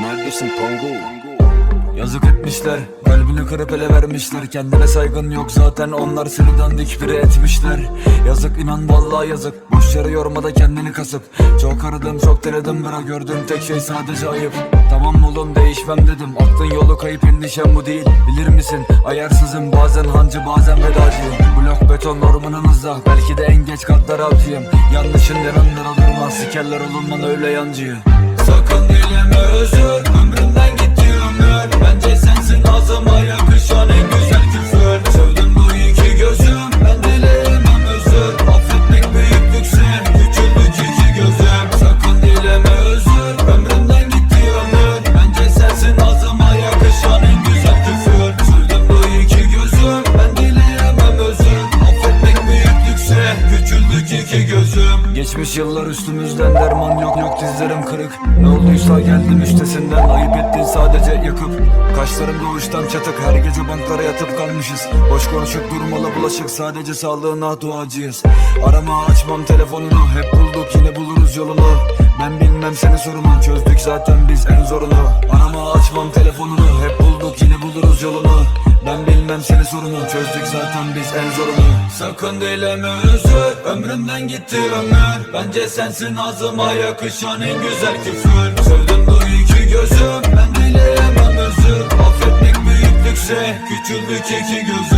Madison Pongo. Yazık etmişler Kalbini kırıp ele vermişler. Kendine saygın yok zaten onlar seni dandik biri etmişler. Yazık inan vallahi yazık. Boş yere yorma da kendini kasıp. Çok aradım çok denedim bırak gördüğüm tek şey sadece ayıp. Tamam oğlum değişmem dedim. Aklın yolu kayıp endişem bu değil. Bilir misin? Ayarsızım bazen hancı bazen vedacıyım. Blok beton ormanımızda Belki de en geç katlar avcıyım. Yanlışın yanında durma Sikerler olunman öyle yancıyı Sakın dileme özür ağzıma yakışan Geçmiş yıllar üstümüzden derman yok yok dizlerim kırık. Ne olduysa geldim üstesinden ayıp ettin sadece yakıp Kaşlarım doğuştan çatık her gece banklara yatıp kalmışız. Boş konuşup durmalı bulaşık sadece sağlığına duacıyız. Arama açmam telefonunu hep bulduk yine buluruz yolunu. Ben bilmem senin sorunun çözdük zaten biz en zorunu. Arama açmam telefonunu hep bulduk yine buluruz yolunu ben bilmem senin sorunun çözdük zaten biz en zorunu Sakın dileme özür ömrümden gitti ömür. Bence sensin ağzıma yakışan en güzel küfür. Sevdim bu iki gözüm ben dileyemem özür. Affetmek büyüklükse küçüldük iki gözüm